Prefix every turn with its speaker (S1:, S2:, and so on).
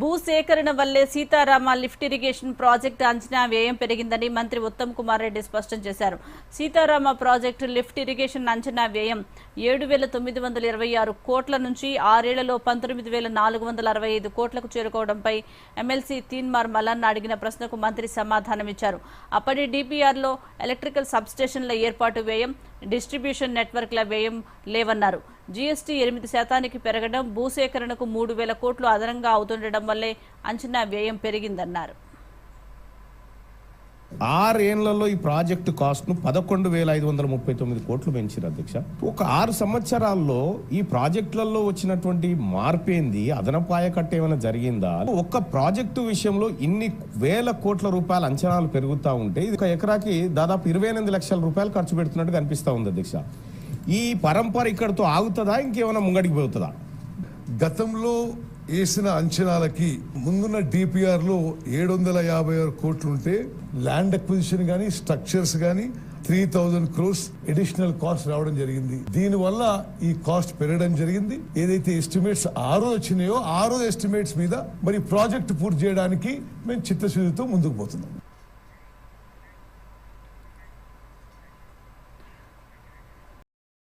S1: భూసేకరణ వల్లే Sitarama lift irrigation project అంచనా వ్యయం పెరిగిందని మంత్రి ఉత్తమ్ కుమార్ రెడ్డి స్పష్టం చేశారు. సీతారామ ప్రాజెక్టు లిఫ్ట్ ఇరిగేషన్ అంచనా వ్యయం ఏడు వేల తొమ్మిది వందల ఇరవై ఆరు కోట్ల నుంచి ఆరేళ్ళలో పంతొమ్మిది వేల నాలుగు వందల అరవై ఐదు కోట్లకు చేరుకోవడంపై ఎమ్మెల్సీ తీన్మార్ మలన్ అడిగిన ప్రశ్నకు మంత్రి సమాధానమిచ్చారు. అప్పటి డిపిఆర్లో ఎలక్ట్రికల్ సబ్స్టేషన్ల ఏర్పాటు వ్యయం డిస్ట్రిబ్యూషన్ నెట్వర్క్ల వ్యయం లేవన్నారు. జీఎస్టీ ఎనిమిది శాతానికి పెరగడం భూసేకరణకు మూడు వేల కోట్లు అదనంగా అవుతుండడం వల్లే అంచనా వ్యయం పెరిగిందన్నారు.
S2: ఆరేళ్ళలో ఈ ప్రాజెక్టు కాస్ట్ను పదకొండు వేల ఐదు వందల ముప్పై తొమ్మిది కోట్లు పెంచారు అధ్యక్ష. ఒక ఆరు సంవత్సరాల్లో ఈ ప్రాజెక్టులలో వచ్చినటువంటి మార్పేంది? అదనపు ఆయకట్ట ఏమైనా జరిగిందా? ఒక్క ప్రాజెక్టు విషయంలో ఇన్ని వేల కోట్ల రూపాయల అంచనాలు పెరుగుతూ ఉంటే ఇది ఒక ఎకరాకి దాదాపు ఇరవై ఎనిమిది లక్షల రూపాయలు ఖర్చు పెడుతున్నట్టు కనిపిస్తూ ఉంది అధ్యక్ష. ఈ పరంపర ఇక్కడతో ఆగుతుందా? ఇంకేమైనా ముంగడికి పోతుందా?
S3: గతంలో వేసిన అంచనాలకి ముందున్న డిపిఆర్లో ఏడు వందల యాభై ఆరు కోట్లు ఉంటే ల్యాండ్ అక్విజిషన్ కానీ స్ట్రక్చర్స్ కానీ three thousand crores additional cost రావడం జరిగింది. దీనివల్ల ఈ కాస్ట్ పెరగడం జరిగింది. ఏదైతే ఎస్టిమేట్స్ ఆరో వచ్చినాయో ఆరో ఎస్టిమేట్స్ మీద మరి ప్రాజెక్ట్ పూర్తి చేయడానికి మేము చిత్తశుద్ధితో ముందుకు పోతున్నాం.